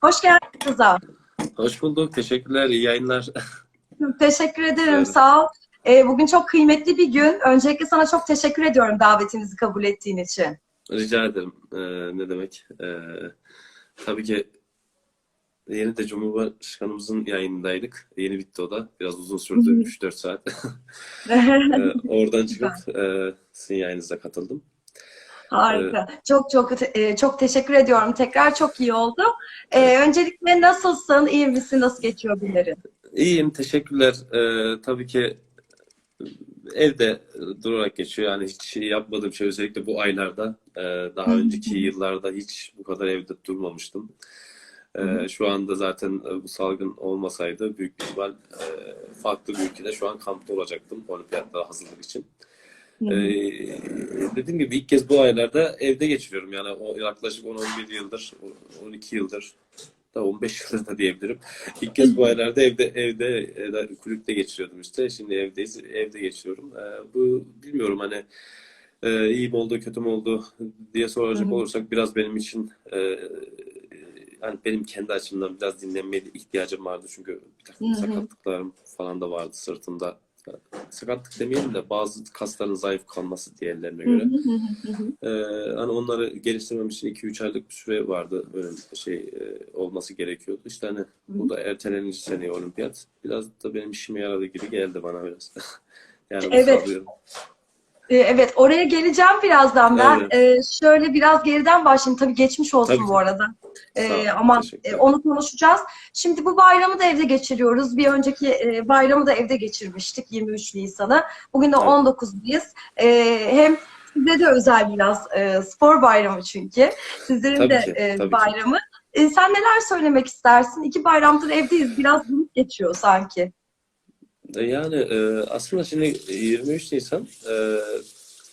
Hoş geldin kıza. Hoş bulduk. Teşekkürler. İyi yayınlar. Teşekkür ederim. Evet. Sağ ol. Ee, bugün çok kıymetli bir gün. Öncelikle sana çok teşekkür ediyorum davetimizi kabul ettiğin için. Rica ederim. Ee, ne demek? Ee, tabii ki yeni de Cumhurbaşkanımızın yayınındaydık. Yeni bitti o da. Biraz uzun sürdü. Hı hı. 3-4 saat. Ee, oradan çıkıp e, sizin yayınınıza katıldım. Harika. Çok çok e, çok teşekkür ediyorum. Tekrar çok iyi oldu. Ee, öncelikle nasılsın? İyi misin? Nasıl geçiyor günlerin? İyiyim. Teşekkürler. Ee, tabii ki evde durarak geçiyor. Yani hiç şey yapmadığım şey özellikle bu aylarda. e, daha önceki yıllarda hiç bu kadar evde durmamıştım. Ee, şu anda zaten e, bu salgın olmasaydı büyük bir ihtimal e, farklı bir ülkede şu an kampta olacaktım olimpiyatlara hazırlık için. Ee, dediğim gibi ilk kez bu aylarda evde geçiriyorum. Yani o yaklaşık 10-11 yıldır, 12 yıldır da 15 yıldır da diyebilirim. İlk kez bu aylarda evde evde kulüpte geçiriyordum işte. Şimdi evdeyiz, evde geçiriyorum. Ee, bu bilmiyorum hani e, iyi mi oldu, kötü mü oldu diye soracak olursak biraz benim için e, hani benim kendi açımdan biraz dinlenmeye ihtiyacım vardı çünkü bir takım sakatlıklarım falan da vardı sırtımda. Sakatlık demeyelim de bazı kasların zayıf kalması diğerlerine göre. Ee, hani onları geliştirmem için 2-3 aylık bir süre vardı. Böyle şey e, olması gerekiyordu. İşte hani bu da ertelenince seneye olimpiyat. Biraz da benim işime yaradı gibi geldi bana biraz. Yani Evet. sallıyorum. Ee, Evet, oraya geleceğim birazdan ben. Evet. Ee, şöyle biraz geriden başlayayım. Tabii geçmiş olsun Tabii, bu arada. Ee, ama e, onu konuşacağız. Şimdi bu bayramı da evde geçiriyoruz. Bir önceki e, bayramı da evde geçirmiştik 23 Nisan'ı. Bugün de Evet. 19'dayız. Ee, hem size de özel biraz e, spor bayramı çünkü. Sizlerin Tabii de ki, e, tabii ki. bayramı. E, sen neler söylemek istersin? İki bayramdır evdeyiz. Biraz büyük geçiyor sanki. E, Yani e, aslında şimdi 23 Nisan e,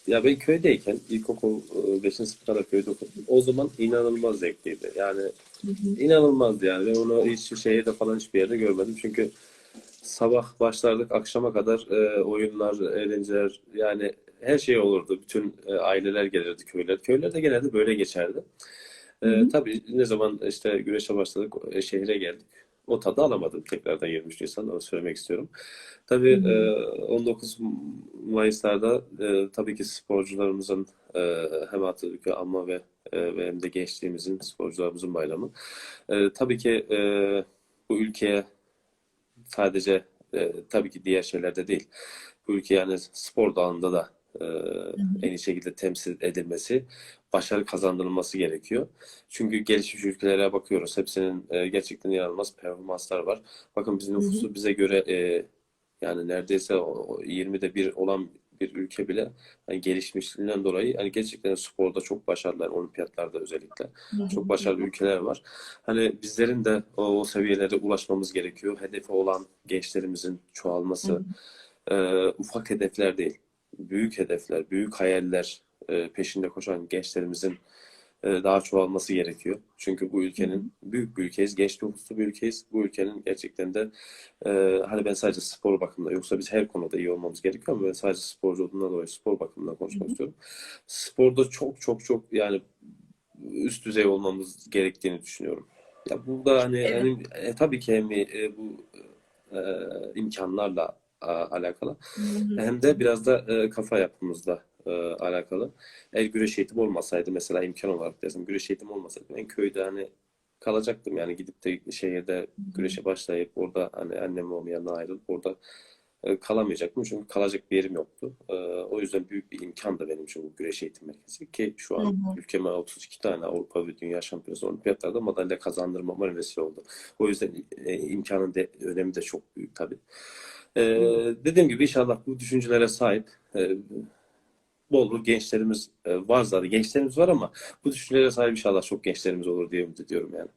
ya ben köydeyken ilkokul 5. sınıfa kadar köyde okudum. O zaman inanılmaz zevkliydi. Yani Hı hı. inanılmazdı yani. Ben onu hiç şehirde falan hiçbir yerde görmedim. Çünkü sabah başlardık akşama kadar e, oyunlar, eğlenceler yani her şey olurdu. Bütün e, aileler gelirdi köyler. Köylerde genelde böyle geçerdi. E, tabii ne zaman işte güreşe başladık, e, şehre geldik. O tadı alamadım tekrardan 23 Nisan'da onu söylemek istiyorum. Tabii hı. e, 19 Mayıs'larda e, tabii ki sporcularımızın e, hem Atatürk'ü anma ve, e, ve hem de gençliğimizin, sporcularımızın bayramı. E, tabii ki e, bu ülkeye sadece e, tabii ki diğer şeylerde değil. Bu ülke yani spor dalında da e, en iyi şekilde temsil edilmesi, başarı kazandırılması gerekiyor. Çünkü gelişmiş ülkelere bakıyoruz. Hepsinin e, gerçekten inanılmaz performanslar var. Bakın bizim nüfusu bize göre e, yani neredeyse o- o 20'de bir olan bir ülke bile hani gelişmişliğinden dolayı hani gerçekten sporda çok başarılılar, olimpiyatlarda özellikle. Çok başarılı ülkeler var. Hani bizlerin de o, o seviyelere ulaşmamız gerekiyor. Hedefi olan gençlerimizin çoğalması, e, ufak hedefler değil, büyük hedefler, büyük hayaller e, peşinde koşan gençlerimizin e, daha çoğalması gerekiyor. Çünkü bu ülkenin büyük bir ülkeyiz, genç nüfuslu bir ülkeyiz. Bu ülkenin gerçekten de e, hani ben sadece spor bakımında yoksa biz her konuda iyi olmamız gerekiyor ama ben sadece sporcu olduğumdan dolayı spor bakımından konuşmak istiyorum. Sporda çok çok çok yani üst düzey olmamız gerektiğini düşünüyorum. Ya burada hani, Evet. hani e, tabii ki hem e, bu e, imkanlarla a, alakalı Hı hı. hem de biraz da e, kafa yapımızla e, alakalı. Eğer güreş eğitimi olmasaydı mesela imkan olarak desem güreş eğitimi olmasaydı ben köyde hani kalacaktım yani gidip de şehirde güreşe başlayıp orada hani annem babamın yanına ayrılıp orada e, kalamayacaktım çünkü kalacak bir yerim yoktu. E, o yüzden büyük bir imkan da benim için bu güreş eğitim merkezi ki şu an hı. ülkeme 32 tane Avrupa ve Dünya Şampiyonası olimpiyatlarda madalya kazandırmama vesile oldu. O yüzden e, imkanın de, önemi de çok büyük tabii. E, Evet. dediğim gibi inşallah bu düşüncelere sahip e, bol gençlerimiz e, var zaten. Gençlerimiz var ama bu düşüncelere sahip inşallah çok gençlerimiz olur diye ümit ediyorum yani.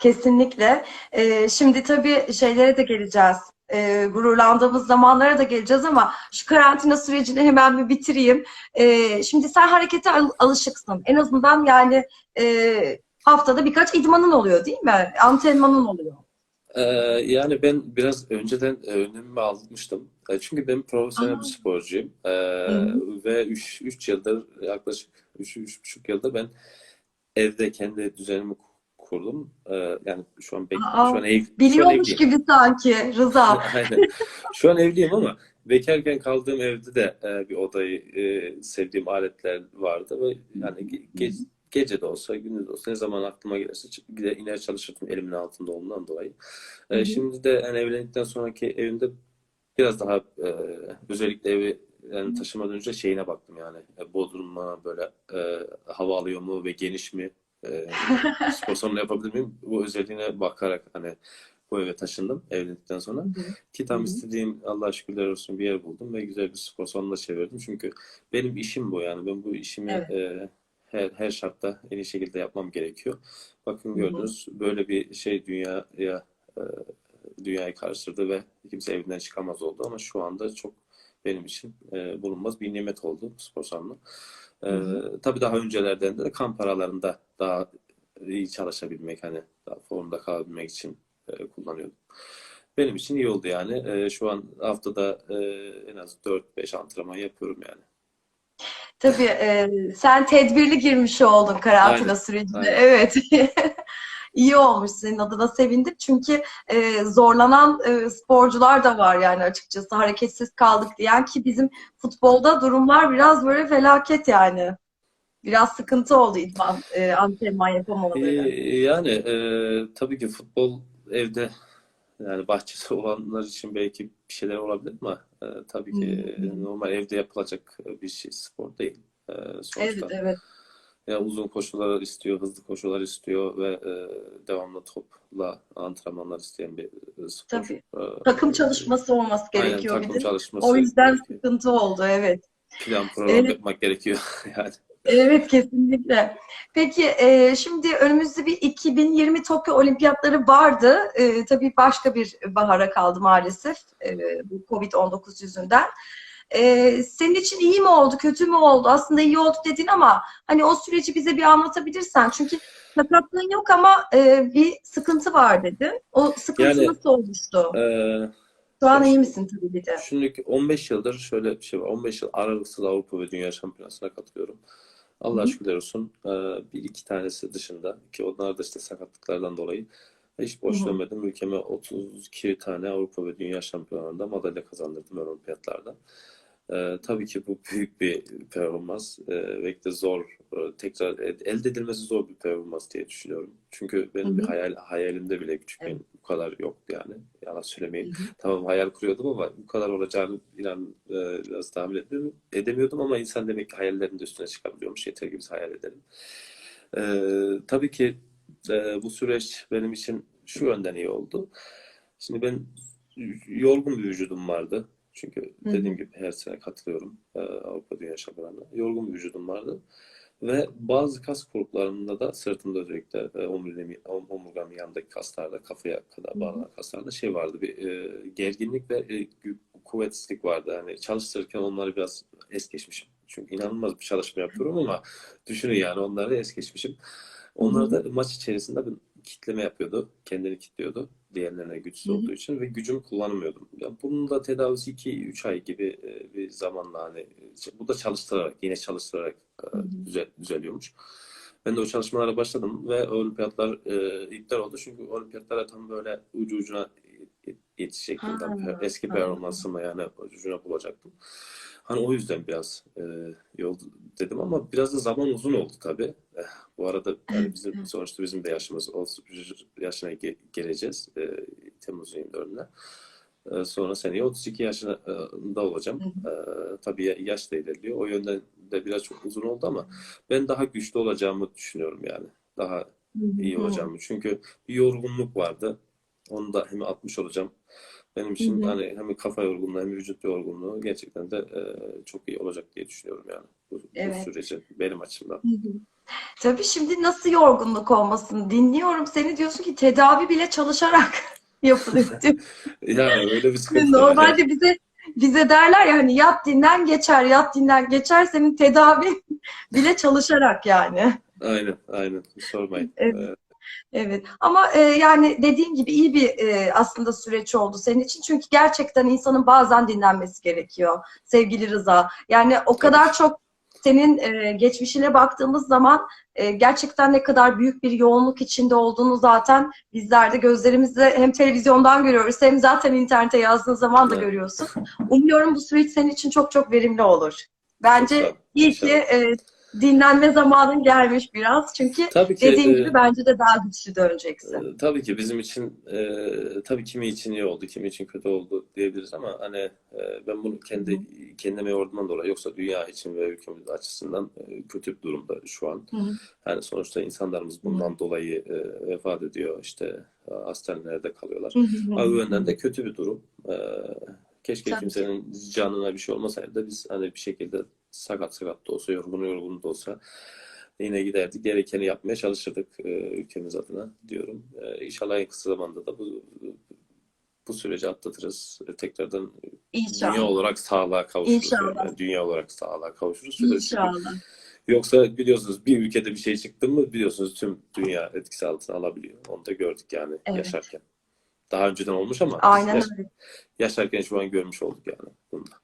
Kesinlikle. Ee, şimdi tabii şeylere de geleceğiz. Ee, gururlandığımız zamanlara da geleceğiz ama şu karantina sürecini hemen bir bitireyim. Ee, şimdi sen harekete al- alışıksın. En azından yani e, haftada birkaç idmanın oluyor değil mi? Antrenmanın oluyor. Ee, yani ben biraz önceden e, önlemimi almıştım. E, çünkü ben profesyonel Aa. bir sporcuyum. Hı. ve 3 3 yıldır yaklaşık 3 3,5 yılda ben evde kendi düzenimi ku- kurdum. Yani şu an bek Aa, şu an ev şu an Biliyormuş evliyim. gibi sanki Rıza. Aynen. Şu an evliyim ama bekarken kaldığım evde de e, bir odayı e, sevdiğim aletler vardı ve yani ge- ge- gece de olsa gündüz de olsa ne zaman aklıma gelirse gider iner çalışırdım elimin altında olduğundan dolayı. E, Hı hı. şimdi de yani evlendikten sonraki evimde biraz daha e, özellikle evi yani taşımadan önce şeyine baktım yani e, Bodrum'a böyle e, hava alıyor mu ve geniş mi? E, spor salonu yapabilir miyim? Bu özelliğine bakarak hani bu eve taşındım evlendikten sonra. Ki tam Hı hı. istediğim Allah'a şükürler olsun bir yer buldum ve güzel bir spor salonuna çevirdim. Çünkü benim işim bu yani. Ben bu işimi Evet. e, her, her şartta en iyi şekilde yapmam gerekiyor. Bakın gördünüz böyle bir şey dünyaya e, dünyayı karıştırdı ve kimse evinden çıkamaz oldu ama şu anda çok benim için e, bulunmaz bir nimet oldu spor salonu. E, tabii daha öncelerden de kamp aralarında daha iyi çalışabilmek hani daha formda kalabilmek için e, kullanıyordum. Benim için iyi oldu yani. E, şu an haftada e, en az 4-5 antrenman yapıyorum yani. Tabii e, sen tedbirli girmiş oldun karantina Aynen, sürecine. aynen. Evet. İyi olmuş senin adına sevindim. Çünkü e, zorlanan e, sporcular da var yani açıkçası hareketsiz kaldık diyen ki bizim futbolda durumlar biraz böyle felaket yani. Biraz sıkıntı oldu idman, e, antrenman E, yapamamaları. yani e, tabii ki futbol evde yani bahçesi olanlar için belki bir şeyler olabilir ama e, tabii ki hı. normal evde yapılacak bir şey spor değil. E, Evet, sonuçta evet. ya uzun koşular istiyor, hızlı koşular istiyor ve e, devamlı topla antrenmanlar isteyen bir e, spor. Tabii. E, Takım çalışması olması aynen gerekiyor bir takım de. çalışması O yüzden sıkıntı oldu, evet. Plan program Evet. yapmak gerekiyor yani. Evet kesinlikle. Peki e, şimdi önümüzde bir 2020 Tokyo Olimpiyatları vardı. E, tabii başka bir bahara kaldı maalesef e, bu Covid-19 yüzünden. E, senin için iyi mi oldu, kötü mü oldu? Aslında iyi oldu dedin ama hani o süreci bize bir anlatabilirsen. Çünkü sakatlığın yok ama e, bir sıkıntı var dedin. O sıkıntı Yani nasıl oluştu? e, Şu an iyi misin tabii bir de. Şimdiki 15 yıldır şöyle bir şey var. 15 yıl aralıksız Avrupa ve Dünya Şampiyonası'na katılıyorum. Hı Allah'a hı. şükürler olsun. Ee, Bir iki tanesi dışında ki onlar da işte sakatlıklardan dolayı hiç Hı boş hı. dönmedim. Ülkeme 32 tane Avrupa ve Dünya Şampiyonlarında madalya kazandırdım olimpiyatlarda. Ee, tabii ki bu büyük bir performans ee, ve de zor e, tekrar elde edilmesi zor bir performans diye düşünüyorum. Çünkü benim bir hı. hayal hayalimde bile Evet. küçükken bu kadar yoktu yani. Yalan söylemeyeyim. hı. Tamam hayal kuruyordum ama bu kadar olacağını inan e, biraz tahmin edemiyordum, edemiyordum ama insan demek ki hayallerin de üstüne çıkabiliyormuş. Yeter ki biz hayal edelim. Ee, tabii ki e, bu süreç benim için şu yönden iyi oldu. Şimdi ben yorgun bir vücudum vardı. Çünkü hı. dediğim gibi her sene katılıyorum e, Avrupa Dünya Şampiyonası'na. Yorgun bir vücudum vardı. Ve bazı kas gruplarında da sırtımda özellikle e, omuriliğim, om- omurgamın yanındaki kaslarda, kafaya kadar bağlanan kaslarda şey vardı. Bir e, gerginlik ve e, kuvvetsizlik vardı. Hani çalıştırırken onları biraz es geçmişim. Çünkü inanılmaz bir çalışma yapıyorum ama düşünün yani onları es geçmişim. Hı Onlar hı. da maç içerisinde kitleme yapıyordu. Kendini kilitliyordu. Diğerlerine güçsüz Hı hı. olduğu için ve gücümü kullanamıyordum. Ya bunun da tedavisi 2-3 ay gibi e, bir zamanla hani e, bu da çalıştırarak, yine çalıştırarak e, düzel, düzeliyormuş. Ben de o çalışmalara başladım ve olimpiyatlar e, iptal oldu. Çünkü olimpiyatlara tam böyle ucu ucuna yetişecektim. Ha, eski performansımı yani ucu ucuna bulacaktım. Hani o yüzden biraz e, yol dedim ama biraz da zaman uzun oldu tabii. Bu arada yani bizim sonuçta bizim de yaşımız 31 yaşına ge- geleceğiz e, Temmuz 24'üne. E, sonra seneye 32 yaşında olacağım. E, tabii ya- yaş da ilerliyor. O yönden de biraz çok uzun oldu ama ben daha güçlü olacağımı düşünüyorum yani. Daha iyi olacağımı. Çünkü bir yorgunluk vardı. Onu da hem 60 olacağım. Benim Hı için hı. hani hem kafa yorgunluğu hem vücut yorgunluğu gerçekten de e, çok iyi olacak diye düşünüyorum yani bu, bu Evet. süreci benim açımdan. Hı hı. Tabii şimdi nasıl yorgunluk olmasın? Dinliyorum seni diyorsun ki tedavi bile çalışarak yapılıyor diyor. Yani öyle bir sıkıntı var. Normalde bize bize derler ya hani yat dinlen geçer, yat dinlen geçer. Senin tedavi bile çalışarak yani. Aynen, aynen. Sormayın. Evet. E, Evet ama e, yani dediğin gibi iyi bir e, aslında süreç oldu senin için. Çünkü gerçekten insanın bazen dinlenmesi gerekiyor sevgili Rıza. Yani o kadar çok senin e, geçmişine baktığımız zaman e, gerçekten ne kadar büyük bir yoğunluk içinde olduğunu zaten bizler de gözlerimizle hem televizyondan görüyoruz hem zaten internete yazdığın zaman da Evet. görüyorsun. Umuyorum bu süreç senin için çok çok verimli olur. Bence iyi ki e, dinlenme zamanın gelmiş biraz. Çünkü Tabii ki dediğim e, gibi bence de daha güçlü döneceksin. Ee, Tabii ki bizim için e, tabii kimi için iyi oldu, kimi için kötü oldu diyebiliriz ama hani e, ben bunu kendi kendime yorduğumdan dolayı yoksa dünya için ve ülkemiz açısından e, kötü bir durumda şu an. Hı hı. Yani sonuçta insanlarımız bundan dolayı e, vefat ediyor, işte e, hastanelerde kalıyorlar. Hı hı hı. Ama yönden de kötü bir durum. E, keşke Tabii ki. kimsenin canına bir şey olmasaydı da biz hani bir şekilde sakat sakat da olsa, yorgun yorgun da olsa yine giderdik, gerekeni yapmaya çalışırdık e, ülkemiz adına diyorum. E, İnşallah en kısa zamanda da bu bu süreci atlatırız. E, Tekrardan İnşallah. dünya olarak sağlığa kavuşuruz. İnşallah. Yani dünya olarak sağlığa kavuşuruz. Çünkü İnşallah. Yoksa biliyorsunuz bir ülkede bir şey çıktı mı biliyorsunuz tüm dünya etkisi altına alabiliyor. Onu da gördük yani Evet. yaşarken. Daha önceden olmuş ama Aynen yaş- yaşarken şu an görmüş olduk yani bunu da.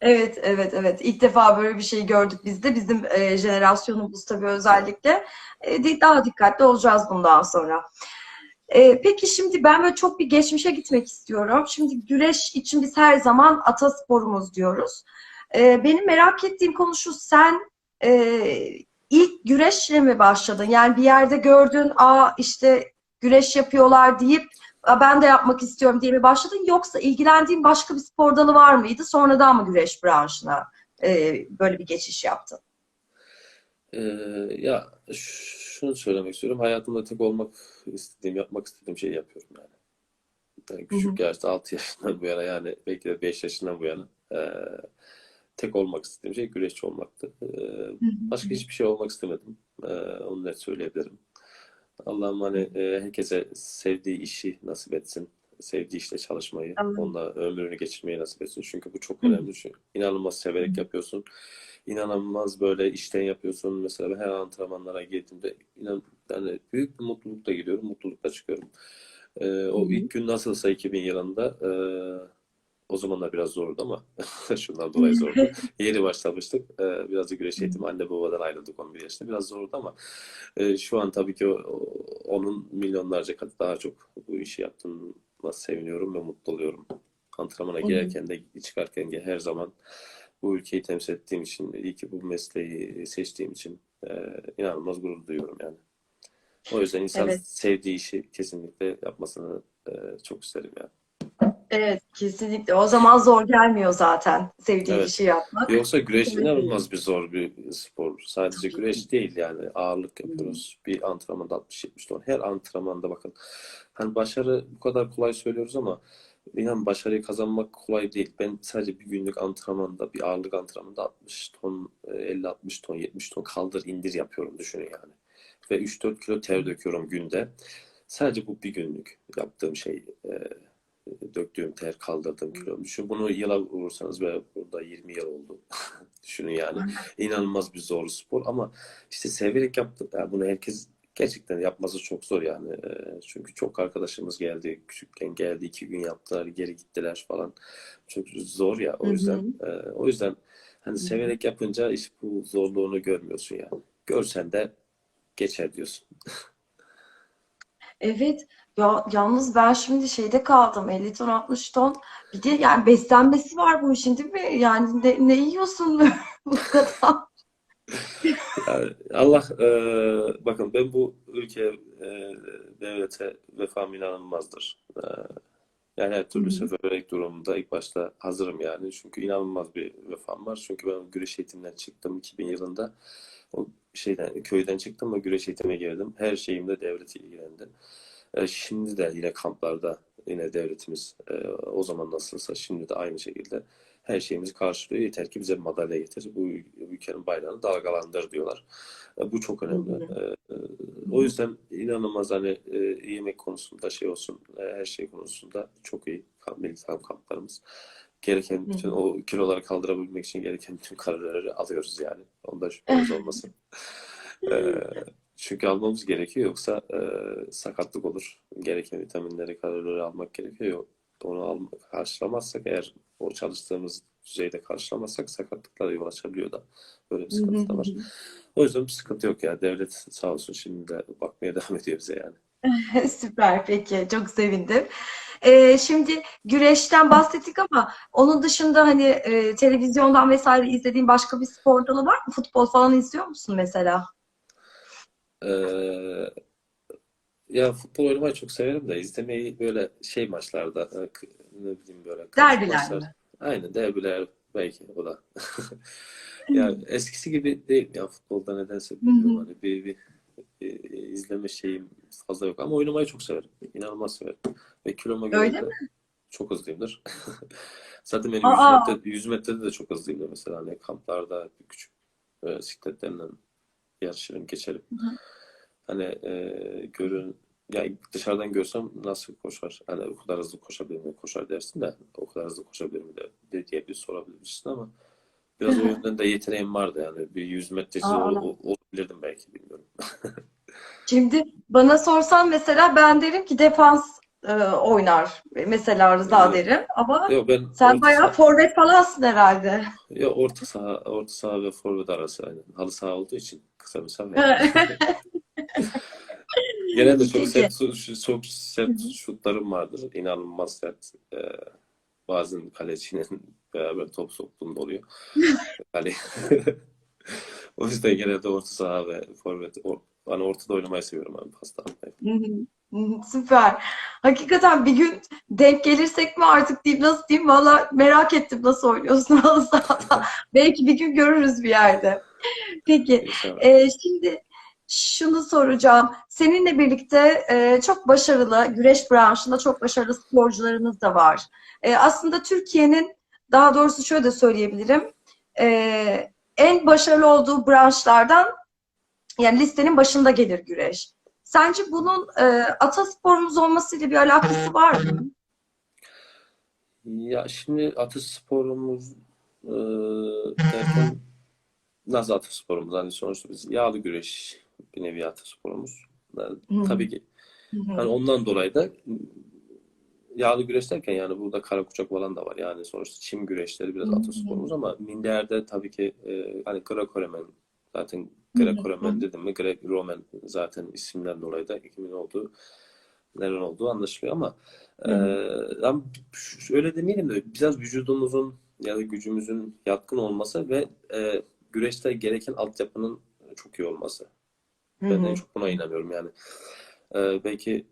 Evet, evet, evet. İlk defa böyle bir şey gördük biz de. Bizim e, jenerasyonumuz tabii özellikle. E, daha dikkatli olacağız bundan sonra. E, peki şimdi ben böyle çok bir geçmişe gitmek istiyorum. Şimdi güreş için biz her zaman atasporumuz diyoruz. E, benim merak ettiğim konu şu, sen e, ilk güreşle mi başladın? Yani bir yerde gördün, aa işte güreş yapıyorlar deyip "Aa, ben de yapmak istiyorum diye mi başladın? Yoksa ilgilendiğin başka bir spor dalı var mıydı? Sonradan mı güreş branşına e, böyle bir geçiş yaptın? Ee, ya şunu söylemek istiyorum. Hayatımda tek olmak istediğim, yapmak istediğim şeyi yapıyorum yani. Yani küçük yaşta 6 yaşından bu yana yani belki de 5 yaşından bu yana e, tek olmak istediğim şey güreşçi olmaktı. E, başka hiçbir şey olmak istemedim. E, onu net söyleyebilirim. Allah'ım hani e, herkese sevdiği işi nasip etsin. Sevdiği işte çalışmayı, Amin. onunla ömrünü geçirmeyi nasip etsin. Çünkü bu çok hı. önemli. Çünkü inanılmaz severek yapıyorsun. İnanılmaz böyle işten yapıyorsun. Mesela ben her antrenmanlara girdiğimde inan, yani büyük bir mutlulukla gidiyorum, mutlulukla çıkıyorum. E, o hı. ilk gün nasılsa 2000 yılında e, o zamanlar biraz zordu ama şundan dolayı zordu. Yeni başlamıştık. Ee, biraz da güreş eğitimi anne babadan ayrıldık 11 yaşında. Biraz zordu ama e, şu an tabii ki o, onun milyonlarca kat daha çok bu işi yaptığıma seviniyorum ve mutlu oluyorum. Antrenmana girerken de çıkarken de her zaman bu ülkeyi temsil ettiğim için, iyi ki bu mesleği seçtiğim için e, inanılmaz gurur duyuyorum yani. O yüzden insan Evet. sevdiği işi kesinlikle yapmasını e, çok isterim yani. Evet, kesinlikle. O zaman zor gelmiyor zaten sevdiğin Evet. işi yapmak. Yoksa güreş inanılmaz bir zor bir spor. Sadece Tabii güreş değil yani ağırlık yapıyoruz. Bir antrenmanda 60-70 ton. Her antrenmanda bakın. Hani başarı bu kadar kolay söylüyoruz ama inan başarıyı kazanmak kolay değil. Ben sadece bir günlük antrenmanda bir ağırlık antrenmanında 60 ton, 50-60 ton, 70 ton kaldır indir yapıyorum düşünün yani. Ve 3-4 kilo ter döküyorum günde. Sadece bu bir günlük yaptığım şey. e, döktüğüm ter, kaldırdığım kilo. Düşün bunu yıla vurursanız ve burada 20 yıl oldu. Düşünün yani. İnanılmaz bir zor spor ama işte severek yaptık. Yani bunu herkes gerçekten yapması çok zor yani. Ee, Çünkü çok arkadaşımız geldi. Küçükken geldi. iki gün yaptılar. Geri gittiler falan. Çok zor ya. O yüzden e, o yüzden hani severek yapınca iş bu zorluğunu görmüyorsun yani. Görsen de geçer diyorsun. Evet. Ya yalnız ben şimdi şeyde kaldım. 50 ton 60 ton. Bir de yani beslenmesi var bu işin değil mi? Yani ne, ne yiyorsun bu kadar? Yani Allah e, bakın ben bu ülke e, devlete vefam inanılmazdır. E, yani her türlü seferberlik durumunda ilk başta hazırım yani. Çünkü inanılmaz bir vefam var. Çünkü ben güreş eğitiminden çıktım 2000 yılında. O şeyden köyden çıktım ve güreş eğitimine girdim. Her şeyimde devlet ilgilendi. E, şimdi de yine kamplarda yine devletimiz e, o zaman nasılsa şimdi de aynı şekilde her şeyimizi karşılıyor. Yeter ki bize madalya getir. Bu ülkenin bayrağını dalgalandır diyorlar. E, Bu çok önemli. E, O yüzden inanılmaz hani e, yemek konusunda şey olsun, e, her şey konusunda çok iyi kamp, milli takım kamplarımız. Gereken bütün o kiloları kaldırabilmek için gereken bütün kalorileri alıyoruz yani. Onda şüpheniz olmasın. E, çünkü almamız gerekiyor yoksa e, sakatlık olur. Gereken vitaminleri, kalorileri almak gerekiyor. Onu almak, karşılamazsak eğer o çalıştığımız düzeyde karşılamazsak sakatlıklara yol açabiliyor da. Böyle bir sıkıntı da var. O yüzden bir sıkıntı yok ya. Devlet sağ olsun şimdi de bakmaya devam ediyor bize yani. Süper peki çok sevindim. Ee, şimdi güreşten bahsettik ama onun dışında hani e, televizyondan vesaire izlediğin başka bir spor dalı var mı? Futbol falan izliyor musun mesela? Ee, ya futbol oynamayı çok severim de izlemeyi böyle şey maçlarda e, ne bileyim böyle Derbiler maçlar. mi? Aynen derbiler belki o da. Ya eskisi gibi değil ya futbolda nedense bilmiyorum hani bir, bir, bir izleme şeyim fazla yok ama oynamayı çok severim. İnanılmaz severim. Ve kiloma göre de çok hızlıyımdır. Zaten benim 100 Aa, metre 100 metrede de çok hızlıyımdır mesela hani kamplarda küçük e, sikletlerinden yarışırım geçerim. hı hı. Hani e, görün ya dışarıdan görsem nasıl koşar? Hani o kadar hızlı koşabilir mi? Koşar dersin de o kadar hızlı koşabilir mi de, de diye bir sorabilirsin ama biraz o yönden de yeteneğim vardı yani bir 100 metreci Aa, ol, ol- olabilirdim belki bilmiyorum. şimdi bana sorsan mesela ben derim ki defans e, oynar mesela Rıza Yok, derim ama yok ben sen bayağı forvet falansın herhalde. ya orta saha orta saha ve forvet arası aynen. Halı saha olduğu için kısa mesafe. Genelde çok sert çok sert şutlarım vardır. İnanılmaz sert. Ee, bazen kaleciyle beraber top soktuğum da oluyor. Kale. O yüzden genelde orta saha ve forvet or, hani ortada oynamayı seviyorum abi pasta atmayı. Süper. Hakikaten bir gün denk gelirsek mi artık diyeyim nasıl diyeyim valla merak ettim nasıl oynuyorsun halı sahada. Belki bir gün görürüz bir yerde. Peki e, şimdi şunu soracağım. Seninle birlikte e, çok başarılı güreş branşında çok başarılı sporcularınız da var. E, aslında Türkiye'nin daha doğrusu şöyle de söyleyebilirim. e, en başarılı olduğu branşlardan yani listenin başında gelir güreş. Sence bunun e, atasporumuz olmasıyla bir alakası var mı? Ya şimdi atasporumuz e, derken nasıl atasporumuz? Hani sonuçta biz yağlı güreş bir nevi atasporumuz. Yani Hı hı, tabii ki hani ondan dolayı da yağlı güreş derken yani burada kara kucak falan da var. Yani sonuçta çim güreşleri biraz atasporumuz ama minderde tabii ki e, hani Greco-Romen zaten hı. dedim mi Greco-Romen zaten isimden dolayı da kimin olduğu neden olduğu anlaşılıyor ama Hı hı. e, ben öyle demeyelim de biraz vücudumuzun ya da gücümüzün yatkın olması ve e, güreşte gereken altyapının çok iyi olması. Ben en çok buna inanıyorum yani. E, belki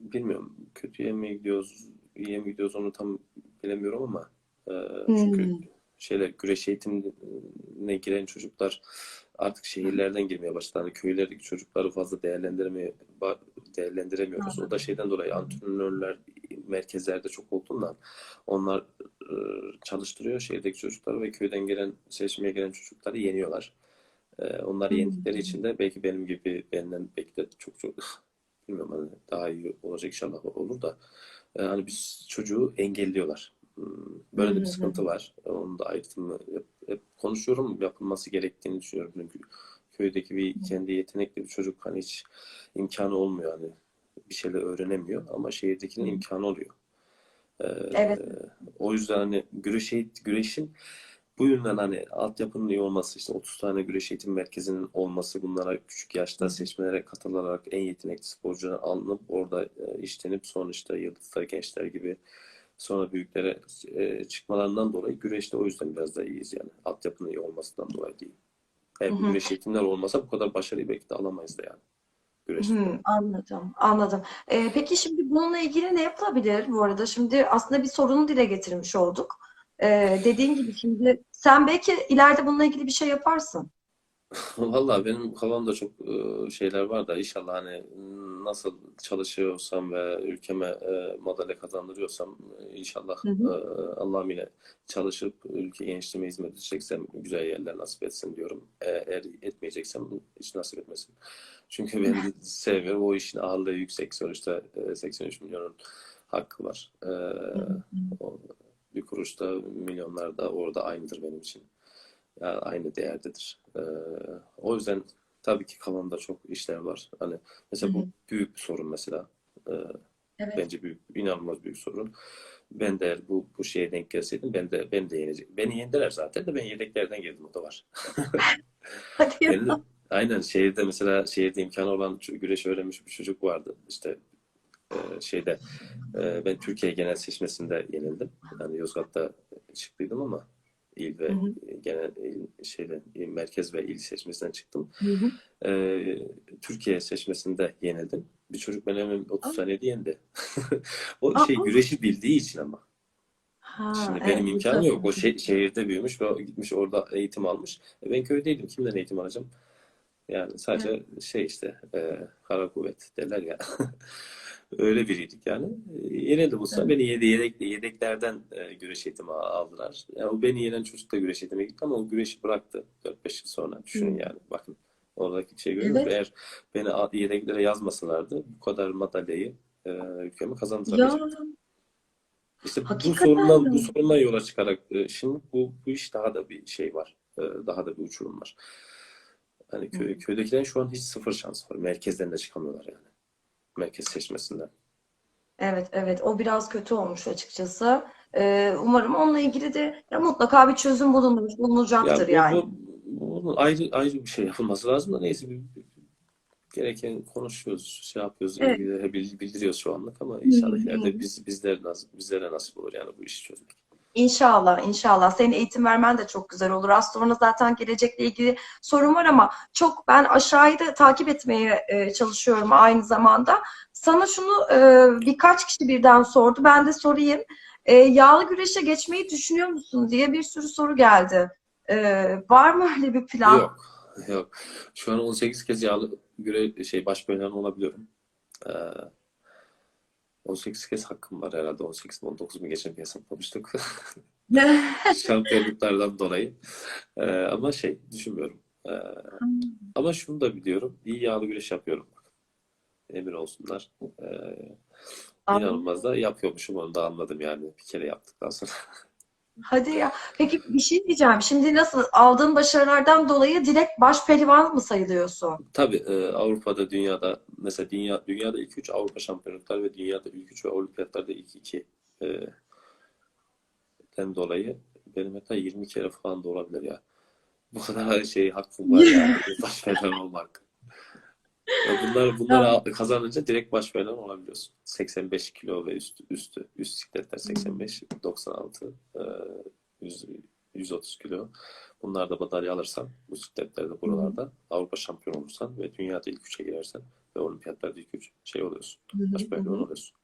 bilmiyorum kötüye mi gidiyoruz, iyiye mi gidiyoruz onu tam bilemiyorum ama e, çünkü Hı. şeyler güreş eğitimine giren çocuklar artık şehirlerden girmeye başladı. Hani köylerdeki çocukları fazla değerlendirmeye ba- değerlendiremiyoruz. O da şeyden dolayı antrenörler merkezlerde çok olduğundan onlar e, çalıştırıyor şehirdeki çocukları ve köyden gelen seçmeye gelen çocukları yeniyorlar. E, onları yendikleri için de belki benim gibi benden belki de çok çok bilmiyorum hani daha iyi olacak inşallah olur da e, hani biz çocuğu engelliyorlar. Hı Böyle de bir sıkıntı var. Onun da ayrıtımı hep, hep konuşuyorum. Yapılması gerektiğini düşünüyorum. Çünkü köydeki bir kendi yetenekli bir çocuk hani hiç imkanı olmuyor hani bir şeyler öğrenemiyor ama şehirdekinin imkanı oluyor. Ee, Evet. o yüzden hani güreş, güreşin bu yönden hani altyapının iyi olması işte 30 tane güreş eğitim merkezinin olması bunlara küçük yaşta seçmelere katılarak en yetenekli sporcular alınıp orada e, işlenip sonra işte yıldızlar gençler gibi sonra büyüklere e, çıkmalarından dolayı güreşte o yüzden biraz da iyiyiz yani altyapının iyi olmasından dolayı değil. Hı Eğer bu hı. güreş eğitimler olmasa bu kadar başarıyı belki de alamayız da yani Hı, anladım, anladım. Ee, peki şimdi bununla ilgili ne yapılabilir bu arada? Şimdi aslında bir sorunu dile getirmiş olduk. Ee, dediğin gibi şimdi sen belki ileride bununla ilgili bir şey yaparsın. Vallahi benim kafamda çok e, şeyler var da inşallah hani nasıl çalışıyorsam ve ülkeme e, madalya kazandırıyorsam e, inşallah Hı e, hı. Allah'ım ile çalışıp ülke gençliğime hizmet edeceksem güzel yerler nasip etsin diyorum. Eğer etmeyeceksem hiç nasip etmesin. Çünkü ben sevmiyorum. O işin ağırlığı yüksek. Sonuçta e, 83 milyonun hakkı var. E, Hı hı. o bir kuruş da milyonlar da orada aynıdır benim için. Yani aynı değerdedir. Ee, o yüzden tabii ki kafamda çok işler var. Hani Hı mesela hı. bu büyük bir sorun mesela. Ee, Evet. Bence büyük, inanılmaz büyük sorun. Ben de bu, bu şeye denk gelseydim ben de ben de yenecek. Beni yendiler zaten de ben yedeklerden girdim o da var. Benim de- aynen şehirde mesela şehirde imkanı olan güreş öğrenmiş bir çocuk vardı. İşte e, şeyde e, ben Türkiye genel seçmesinde yenildim. Yani Yozgat'ta çıktıydım ama il ve Hı hı. genel il, şeyde il, merkez ve il seçmesinden çıktım. Hı hı. E, Türkiye seçmesinde yenildim. Bir çocuk beni hemen 30 saniyede yendi. O Aa. şey güreşi bildiği için ama. Ha, Şimdi evet, benim imkanım yok. O şey, şehirde büyümüş ve gitmiş orada eğitim almış. E ben köydeydim. Kimden eğitim alacağım? Yani sadece şey işte e, kara kuvvet derler ya. Öyle biriydik yani. E, Yenildi Musa. Beni yedi, yedek, yedeklerden e, güreş eğitimi aldılar. Yani o beni yenen çocuk da güreş eğitime gitti ama o güreşi bıraktı 4-5 yıl sonra. Düşünün Hı. yani. Bakın oradaki şey görüyor musun? Evet. Eğer beni yedeklere yazmasalardı bu kadar madalyayı e, ülkeme Ya kazandırabilecektim. İşte bu sorundan, mi? bu sorundan yola çıkarak e, şimdi bu, bu iş daha da bir şey var. E, Daha da bir uçurum var. Hani köy, köydekilerin şu an hiç sıfır şans var. Merkezden de çıkamıyorlar yani. Merkez seçmesinden. Evet, evet. O biraz kötü olmuş açıkçası. Ee, umarım onunla ilgili de ya mutlaka bir çözüm bulunur, Ya bulunacaktır bu, yani. bu, bunun ayrı ayrı bir şey yapılması lazım da neyse bir, bir- gereken konuşuyoruz, şey yapıyoruz, Evet. bildiriyoruz şu anlık ama inşallah ileride biz bizler nasip, bizlere nasip olur yani bu işi çözmek. İnşallah, inşallah. Senin eğitim vermen de çok güzel olur. Az sonra zaten gelecekle ilgili sorun var ama çok ben aşağıyı da takip etmeye e, çalışıyorum aynı zamanda. Sana şunu e, birkaç kişi birden sordu. Ben de sorayım. E, yağlı güreşe geçmeyi düşünüyor musun diye bir sürü soru geldi. Var mı öyle bir plan? Yok, yok. Şu an 18 kez yağlı göre şey baş olabiliyorum. Ee, 18 kez hakkım var herhalde. 18 mi 19 mu geçen bir hesaplamıştık. Şampiyonluklardan dolayı. Ee, ama şey düşünmüyorum. Ee, ama şunu da biliyorum. İyi yağlı güreş yapıyorum. Emin olsunlar. Ee, inanılmaz da yapıyormuşum onu da anladım yani. Bir kere yaptıktan sonra. Hadi ya. Peki bir şey diyeceğim. Şimdi nasıl aldığın başarılardan dolayı direkt baş pehlivan mı sayılıyorsun? Tabii e, Avrupa'da, dünyada mesela dünya dünyada ilk üç Avrupa şampiyonlukları ve dünyada ilk üç ve olimpiyatlarda ilk iki e, den dolayı benim hatta 20 kere falan da olabilir ya. Bu kadar şey hakkım var yani başpehlivan olmak. Ya bunlar bunları al- kazanınca direkt başpehlivan olabiliyorsun. 85 kilo ve üstü üstü üst sikletler 85, 96, e, 100, 130 kilo. Bunlarda madalya alırsan bu sikletlerde buralarda Avrupa şampiyonu olursan ve dünyada ilk üçe girersen ve olimpiyatlarda ilk üç şey oluyorsun. Başpehlivan oluyorsun.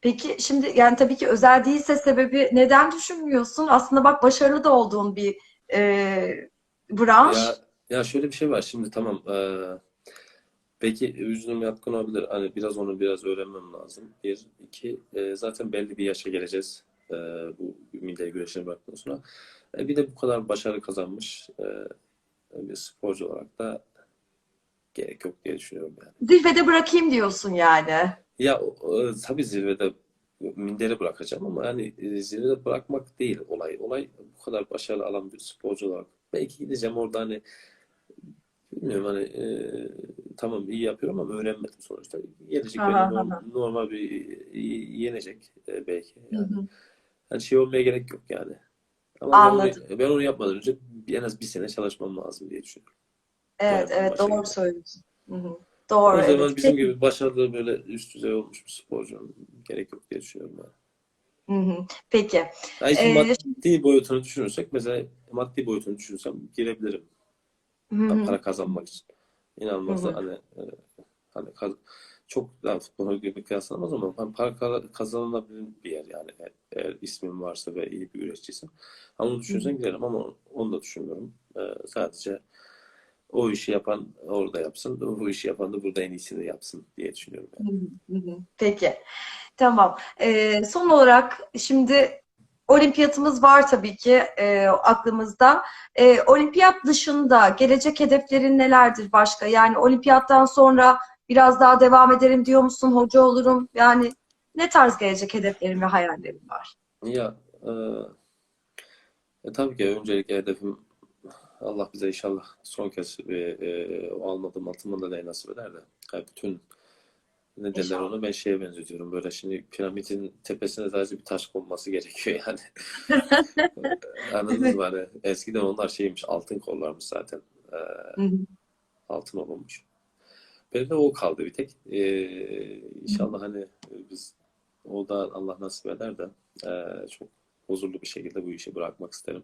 Peki şimdi yani tabii ki özel değilse sebebi neden düşünmüyorsun? Aslında bak başarılı da olduğun bir e, branş. Ya ya şöyle bir şey var. Şimdi tamam eee belki vücudum yatkın olabilir. Hani biraz onu biraz öğrenmem lazım. Bir, iki eee, zaten belli bir yaşa geleceğiz. Eee, bu milli güreşine bıraktıktan sonra. E, bir de bu kadar başarı kazanmış eee, bir sporcu olarak da gerek yok diye düşünüyorum yani. Zirvede bırakayım diyorsun yani. Ya e, tabii zirvede minderi bırakacağım ama yani e, zirvede bırakmak değil olay. Olay bu kadar başarılı alan bir sporcu olarak. Belki gideceğim orada hani bilmiyorum hani e, tamam iyi yapıyorum ama öğrenmedim sonuçta. Gelecek Aha, beni aha. norm- normal bir e, yenecek e, belki. Yani. hı. Hani şey olmaya gerek yok yani. Ama ben onu, Anladım. ben onu yapmadan önce en az bir sene çalışmam lazım diye düşünüyorum. Evet, Hayatın evet doğru geldi. söylüyorsun. Hı hı. Doğru, O zaman evet. bizim gibi başarılı böyle üst düzey olmuş bir sporcunun gerek yok diye düşünüyorum yani. Hı hı. Peki. Ya işin Ee, maddi boyutunu düşünürsek mesela maddi boyutunu düşünürsem girebilirim Hı hı. para kazanmak için. İnanılmaz da hani e, hani kaz- çok daha futbol gibi kıyaslanamaz ama hani para ka- kazanılabilir bir yer yani eğer, eğer ismin varsa ve iyi bir güreşçiysen. Ama onu düşünürsen girerim ama onu da düşünmüyorum. Ee, sadece o işi yapan orada yapsın, bu işi yapan da burada en iyisini yapsın diye düşünüyorum yani. Peki. Tamam. Ee, son olarak şimdi olimpiyatımız var tabii ki e, aklımızda. E, olimpiyat dışında gelecek hedeflerin nelerdir başka? Yani olimpiyattan sonra biraz daha devam ederim diyor musun? Hoca olurum. Yani ne tarz gelecek hedeflerin ve hayallerin var? Ya e, e, tabii ki öncelikle hedefim Allah bize inşallah son kez e, e, o almadığım atımın da nasip eder de yani bütün ne derler onu ben şeye benzetiyorum böyle şimdi piramidin tepesine sadece bir taş konması gerekiyor yani. Anladınız mı? Hani eskiden onlar şeymiş altın kollarmış zaten. Ee, Hı hı. altın olmuş. Benim de o kaldı bir tek. Ee, inşallah hani biz o da Allah nasip eder de ee, çok huzurlu bir şekilde bu işi bırakmak isterim.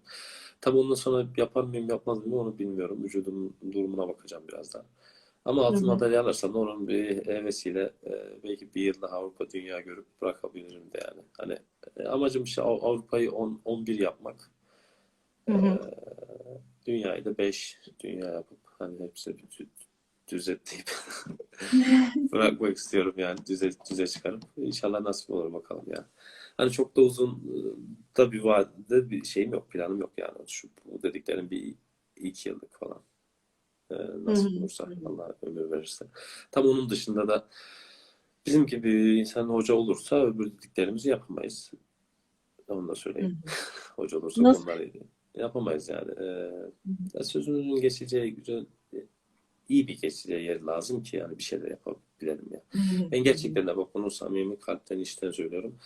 Tabii ondan sonra yapar mıyım yapmaz mıyım onu bilmiyorum. Vücudumun durumuna bakacağım biraz daha. Ama altın madalya alırsam onun bir hevesiyle e, belki bir yıl daha Avrupa dünya görüp bırakabilirim de yani. Hani e, amacım işte Av- Avrupa'yı 10 11 yapmak. Hı hı. Ee, dünyayı da 5 dünya yapıp hani hepsini bir düzetleyip bırakmak istiyorum yani düze, düze çıkarıp. İnşallah nasip olur bakalım ya. Hani çok da uzun e, da bir vadede bir şeyim yok, planım yok yani. Şu bu dediklerim bir iki yıllık falan. Ee, hı. olursa Allah ömür verirse. Tam onun dışında da bizim gibi insan hoca olursa öbür dediklerimizi yapamayız. Onu da söyleyeyim. Hoca olursa Nasıl? bunları yapamayız yani. Ee, sözümüzün geçeceği güzel iyi bir geçeceği yer lazım ki yani bir şeyler yapabilelim ya. Hı. Ben gerçekten de bak bunu samimi kalpten içten söylüyorum.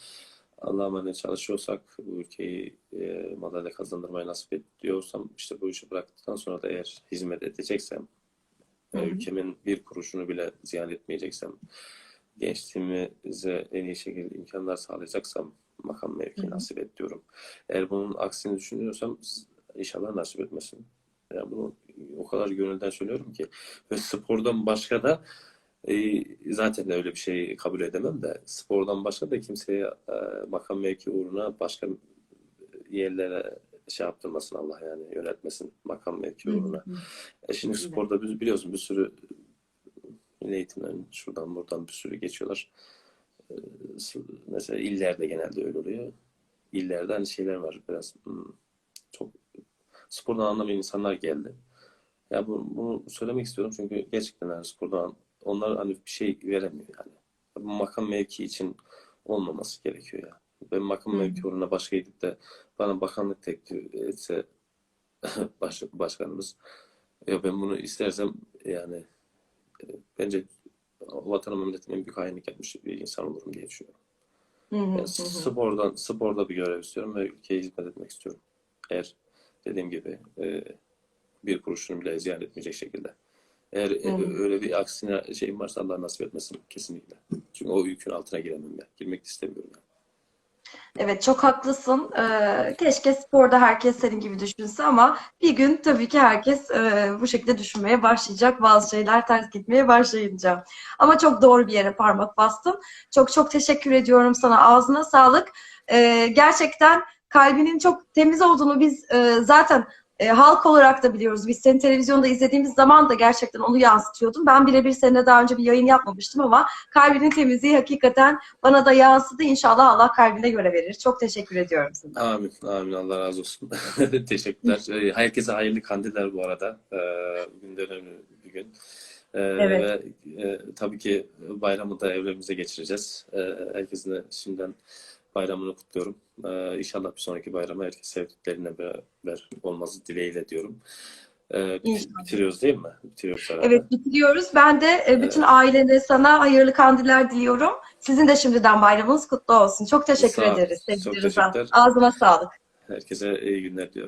Allah'a çalışıyorsak bu ülkeyi e, madalya kazandırmayı nasip ediyorsam işte bu işi bıraktıktan sonra da eğer hizmet edeceksem Hı hı. ülkemin bir kuruşunu bile ziyan etmeyeceksem gençliğimize en iyi şekilde imkanlar sağlayacaksam makam mevki hı. nasip et diyorum. Eğer bunun aksini düşünüyorsam inşallah nasip etmesin. Yani bunu o kadar gönülden söylüyorum ki ve spordan başka da e, zaten öyle bir şey kabul edemem de spordan başka da kimseye e, makam mevki uğruna başka yerlere şey yaptırmasın Allah yani yönetmesin makam mevki Hı hı. uğruna. E şimdi Evet. sporda biz biliyorsun bir sürü eğitimlerin şuradan buradan bir sürü geçiyorlar. E, mesela illerde genelde öyle oluyor. İllerde hani şeyler var biraz hmm, çok spordan anlamayan insanlar geldi. Ya bu, bunu söylemek istiyorum çünkü gerçekten yani spordan onlar hani bir şey veremiyor yani. Makam mevki için olmaması gerekiyor ya. Ben makam mevki uğruna başka gidip de bana bakanlık teklif etse baş, başkanımız ya ben bunu istersem yani e, bence vatanı memleketime en büyük hainlik yapmış bir insan olurum diye düşünüyorum. Hı hı. Yani spordan sporda bir görev istiyorum ve ülkeye hizmet etmek istiyorum. Eğer dediğim gibi e, bir kuruşunu bile ziyan etmeyecek şekilde. Eğer e, öyle bir aksine şeyim varsa Allah nasip etmesin kesinlikle. Çünkü o yükün altına giremem ya. Girmek istemiyorum yani. Evet çok haklısın. Ee, keşke sporda herkes senin gibi düşünse ama bir gün tabii ki herkes e, bu şekilde düşünmeye başlayacak. Bazı şeyler ters gitmeye başlayınca. Ama çok doğru bir yere parmak bastın. Çok çok teşekkür ediyorum sana. Ağzına sağlık. Ee, gerçekten kalbinin çok temiz olduğunu biz e, zaten e, halk olarak da biliyoruz. Biz seni televizyonda izlediğimiz zaman da gerçekten onu yansıtıyordun. Ben birebir seninle daha önce bir yayın yapmamıştım ama kalbinin temizliği hakikaten bana da yansıdı. İnşallah Allah kalbine göre verir. Çok teşekkür ediyorum sana. Amin. Amin. Allah razı olsun. Teşekkürler. E, Herkese hayırlı kandiller bu arada. Bugün de önemli bir gün. E, Evet. Ve e, tabii ki bayramı da evlerimize geçireceğiz. E, Herkesin de şimdiden bayramını kutluyorum. E, İnşallah bir sonraki bayrama herkes sevdiklerine beraber olması dileğiyle diyorum. E, İnşallah. bitiriyoruz değil mi? Bitiriyoruz herhalde. Evet bitiriyoruz. Ben de e, bütün Evet. ailene sana hayırlı kandiller diliyorum. Sizin de şimdiden bayramınız kutlu olsun. Çok teşekkür Sağ ederiz Çok sevgili Rıza. teşekkürler. Ağzına sağlık. Herkese iyi günler diliyorum.